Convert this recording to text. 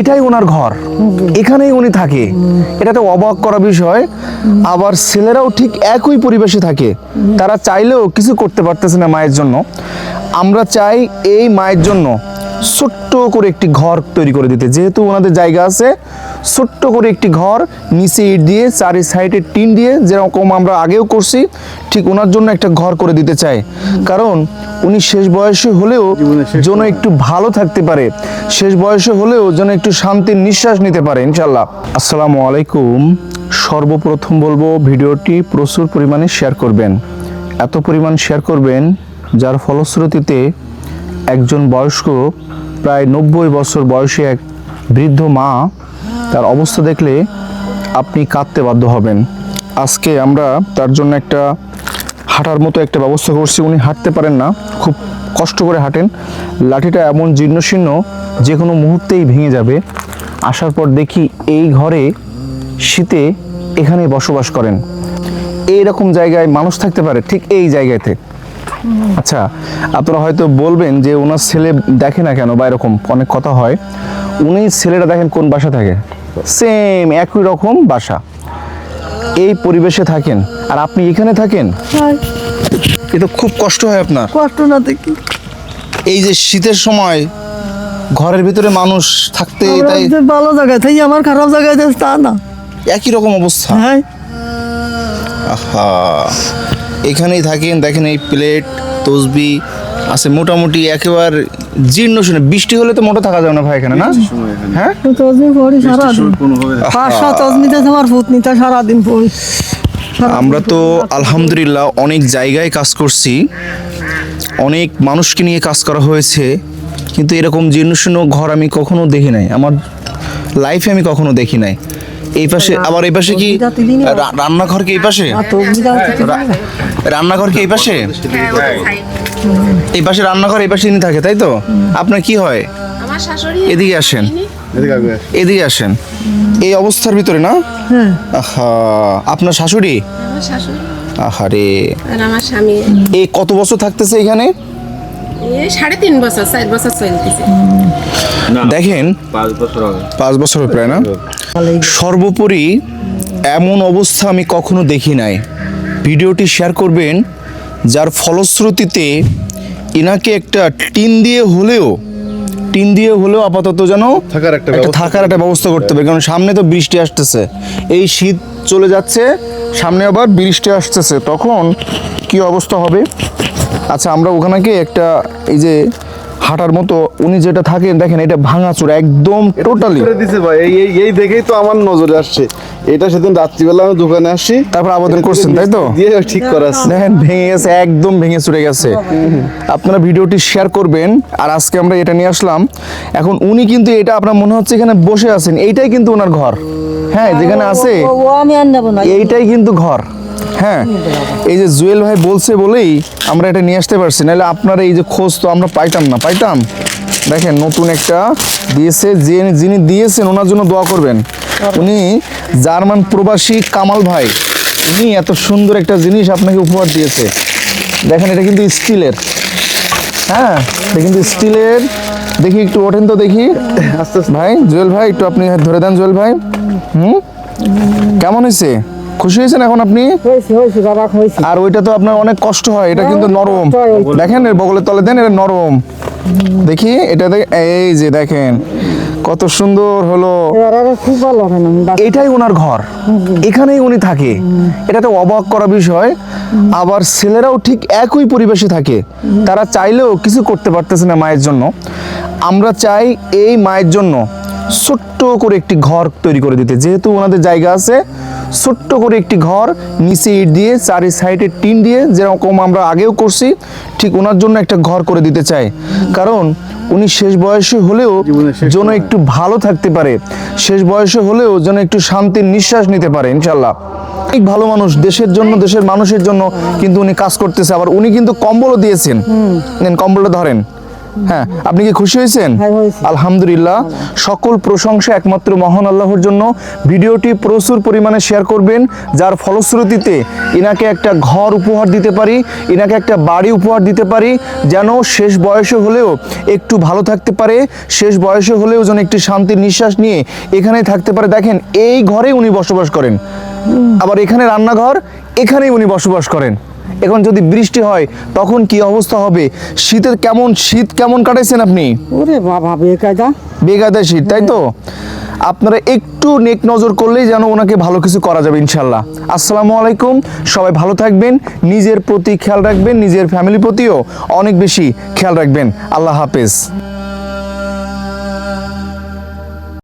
এটাই ওনার ঘর। এখানেই উনি থাকে। এটা তো অবাক করা বিষয়। আবার ছেলেরাও ঠিক একই পরিবেশে থাকে। তারা চাইলেও কিছু করতে পারতেছে না মায়ের জন্য। আমরা চাই এই মায়ের জন্য ছোট্ট করে একটি ঘর তৈরি করে দিতে। যেহেতু ওনাদের জায়গা আছে ছোট্ট করে একটি ঘর নিচে ইট দিয়ে চারি সাইডে টিন দিয়ে যেরকম আমরা আগেও করছি ঠিক ওনার জন্য একটা ঘর করে দিতে চাই। কারণ উনি শেষ বয়সে হলেও যেন একটু ভালো থাকতে পারে শেষ বয়সে হলেও যেন একটু শান্তির নিঃশ্বাস নিতে পারে ইনশাল্লাহ আসসালামু আলাইকুম। সর্বপ্রথম বলব ভিডিওটি প্রচুর পরিমাণে শেয়ার করবেন। এত পরিমাণ শেয়ার করবেন যার ফলশ্রুতিতে একজন বয়স্ক, প্রায় নব্বই বছর বয়সী এক বৃদ্ধ মা, তার অবস্থা দেখলে আপনি কাঁদতে বাধ্য হবেন। আজকে আমরা তার জন্য একটা হাঁটার মতো একটা ব্যবস্থা করছি। উনি হাঁটতে পারেন না, খুব কষ্ট করে হাঁটেন। লাঠিটা এমন জীর্ণশীর্ণ যে কোনো মুহূর্তেই ভেঙে যাবে। আসার পর দেখি এই ঘরে শীতে এখানে বসবাস করেন। এইরকম জায়গায় মানুষ থাকতে পারে, ঠিক এই জায়গাতে। আচ্ছা আপনারা হয়তো বলবেন যে ওনার ছেলে দেখে না কেন বা এরকম অনেক কথা হয়। উনি ছেলেটা দেখেন কোন বাসা থাকে? সেম একই রকম বাসা। এই পরিবেশে থাকেন। আর আপনি এখানে থাকেন? হয়, এ তো খুব কষ্ট হয় আপনার। কষ্ট না দেখি। এই যে শীতের সময় ঘরের ভিতরে মানুষ থাকতে তাই ভালো জায়গায় তাই আমার খারাপ জায়গায় তা না। একই রকম অবস্থা। হ্যাঁ। আহা। এখানেই থাকেন দেখেন এই প্লেট তসবি আছে মোটামুটি একেবারে জীর্ণ শুনে বৃষ্টি হলে তো মোটা থাকা যাবে না ভাই এখানে না? হ্যাঁ? পড়ি সারাদিন। সারাদিন পড়ি। আমরা তো আলহামদুলিল্লাহ অনেক জায়গায় কাজ করছি অনেক মানুষকে নিয়ে কাজ করা হয়েছে কিন্তু এরকম জীর্ণশীর্ণ ঘর আমি কখনো দেখি নাই আমার লাইফে আমি কখনো দেখি নাই। এই পাশে আবার এই পাশে কি রান্নাঘর কি এই পাশে? রান্নাঘর কি এই পাশে? এই পাশে রান্নাঘর এই পাশে ইনি থাকে তাই তো? আপনার কি হয়? এদিকে আসেন। এদিকে আসেন। এই অবস্থার ভিতরে না? হ্যাঁ। আহা আপনার শাশুড়ি। আহারে। আর আমার স্বামী। এই কত বছর থাকতেছে এখানে? সাড়ে তিন বছর চার বছর চলতেছে। দেখেন পাঁচ বছর প্রায় না? সর্বোপরি এমন অবস্থা আমি কখনো দেখি নাই। ভিডিওটি শেয়ার করবেন যার ফলশ্রুতিতে ইনাকে একটা টিন দিয়ে হলেও টিন দিয়ে হলেও আপাতত যেন থাকার একটা একটা থাকার একটা ব্যবস্থা করতে হবে কারণ সামনে তো বৃষ্টি আসতেছে। এই শীত চলে যাচ্ছে সামনে আবার বৃষ্টি আসতেছে তখন কি অবস্থা হবে? আচ্ছা আমরা ওখানে কি একটা এই যে হাঁটার মতো উনি যেটা থাকেন দেখেন এটা ভাঙাচোরা একদম টোটালি দিছে ভাই এই এই এই দেখেই তো আমার নজরে আসছে। এটা সেদিন রাত্রিবেলা আমি দোকানে আসছি তারপর আবেদন করছেন তাই তো? দিয়ে ঠিক করা আছে দেখেন ভেঙে গেছে একদম ভেঙে চুরে গেছে। আপনারা ভিডিওটি শেয়ার করবেন আর আজকে আমরা এটা নিয়ে আসলাম। এখন উনি কিন্তু এটা আপনার মনে হচ্ছে এখানে বসে আছেন এইটাই কিন্তু ওনার ঘর। হ্যাঁ যেখানে আছে ও ও আমি আর না। এইটাই কিন্তু ঘর। হ্যাঁ এই যে জুয়েল ভাই বলছে বলেই আমরা এটা নিয়ে আসতে পারছি। নাহলে আপনার এই যে খোঁজ তো আমরা পাইতাম না পাইতাম? দেখেন নতুন একটা দিয়েছে যে যিনি দিয়েছেন ওনার জন্য দোয়া করবেন। উনি জার্মান প্রবাসী কামাল ভাই। উনি এত সুন্দর একটা জিনিস আপনাকে উপহার দিয়েছে। দেখেন এটা কিন্তু স্টিলের। হ্যাঁ এটা কিন্তু স্টিলের। দেখি একটু ওঠেন তো দেখি। আস্তে আস্তে। ভাই জুয়েল ভাই একটু আপনি ধরে দেন জুয়েল ভাই। হুম? কেমন হয়েছে? খুশি হয়েছেন এখন আপনি? আর ওইটা তো আপনার অনেক কষ্ট হয় এটা কিন্তু নরম। দেখেন এর বগলের তলে দেন এটা নরম। দেখি এটা এই যে দেখেন কত সুন্দর হলো। হয় এটাই ওনার ঘর। এখানেই উনি থাকে। এটা তো অবাক করা বিষয় আবার ছেলেরাও ঠিক একই পরিবেশে থাকে। তারা চাইলেও কিছু করতে পারতেছে না মায়ের জন্য। আমরা চাই এই মায়ের জন্য ছোট্ট করে একটি ঘর তৈরি করে দিতে। যেহেতু ওনাদের জায়গা আছে ছোট্ট করে একটি ঘর নিচে ইট দিয়ে চারি সাইডে টিন দিয়ে যেরকম আমরা আগেও করছি ঠিক ওনার জন্য একটা ঘর করে দিতে চাই। কারণ উনি শেষ বয়সে হলেও যেন একটু ভালো থাকতে পারে শেষ বয়সে হলেও যেন একটু শান্তির নিঃশ্বাস নিতে পারে ইনশাল্লাহ অনেক ভালো মানুষ দেশের জন্য দেশের মানুষের জন্য কিন্তু উনি কাজ করতেছে আবার উনি কিন্তু কম্বলও দিয়েছেন। কম্বলটা ধরেন। হ্যাঁ আপনি কি খুশি হয়েছেন? হ্যাঁ, আলহামদুলিল্লাহ। সকল প্রশংসা একমাত্র মহান আল্লাহর জন্য। ভিডিওটি প্রচুর পরিমাণে শেয়ার করবেন যার ফলশ্রুতিতে ইনাকে একটা ঘর উপহার দিতে পারি ইনাকে একটা বাড়ি উপহার দিতে পারি যেন শেষ বয়সে হলেও একটু ভালো থাকতে পারে শেষ বয়সে হলেও যেন একটি শান্তির নিঃশ্বাস নিয়ে এখানেই থাকতে পারে। দেখেন এই ঘরেই উনি বসবাস করেন। আবার এখানে রান্নাঘর এখানেই উনি বসবাস করেন। এখন যদি বৃষ্টি হয় তখন কি অবস্থা হবে? শীতের কেমন শীত কেমন কাটাইছেন আপনি? ওরে বাবা বেকায়দা। বেগাদা শীত তাই তো? আপনারা একটু নেক নজর করলেই যেন ওনাকে ভালো কিছু করা যাবে ইনশাল্লাহ। আসসালামু আলাইকুম সবাই ভালো থাকবেন নিজের প্রতি খেয়াল রাখবেন নিজের ফ্যামিলির প্রতিও অনেক বেশি খেয়াল রাখবেন। আল্লাহ হাফেজ।